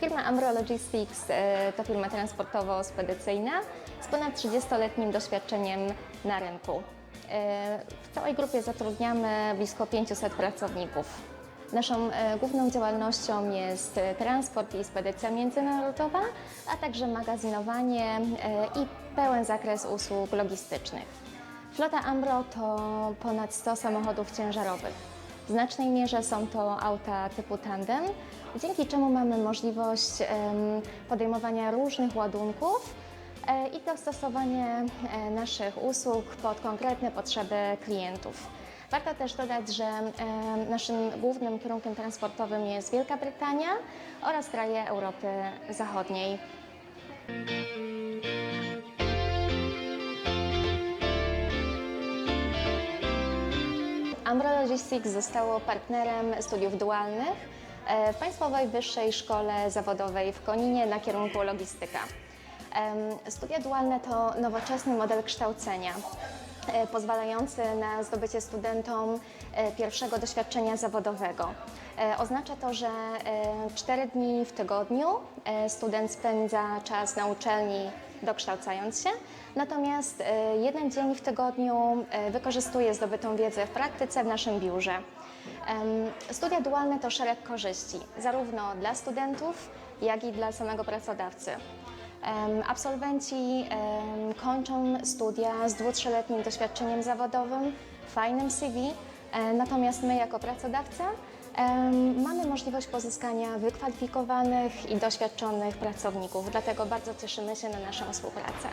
Firma Ambro Logistics e, to firma transportowo-spedycyjna z ponad 30-letnim doświadczeniem na rynku. E, W całej grupie zatrudniamy blisko 500 pracowników. Naszą e, główną działalnością jest transport i spedycja międzynarodowa, a także magazynowanie i pełen zakres usług logistycznych. Flota Ambro to ponad 100 samochodów ciężarowych. W znacznej mierze są to auta typu tandem, dzięki czemu mamy możliwość podejmowania różnych ładunków e, i dostosowanie e, naszych usług pod konkretne potrzeby klientów. Warto też dodać, że naszym głównym kierunkiem transportowym jest Wielka Brytania oraz kraje Europy Zachodniej. Ambro Logistics zostało partnerem studiów dualnych e, w Państwowej Wyższej Szkole Zawodowej w Koninie na kierunku logistyka. Studia dualne to nowoczesny model kształcenia, e, pozwalający na zdobycie studentom e, pierwszego doświadczenia zawodowego. Oznacza to, że 4 dni w tygodniu student spędza czas na uczelni dokształcając się, natomiast e, jeden dzień w tygodniu e, wykorzystuje zdobytą wiedzę w praktyce w naszym biurze. Studia dualne to szereg korzyści, zarówno dla studentów, jak i dla samego pracodawcy. Absolwenci kończą studia z dwu-trzyletnim doświadczeniem zawodowym, fajnym CV, e, natomiast my jako pracodawca mamy możliwość pozyskania wykwalifikowanych i doświadczonych pracowników, dlatego bardzo cieszymy się na naszą współpracę.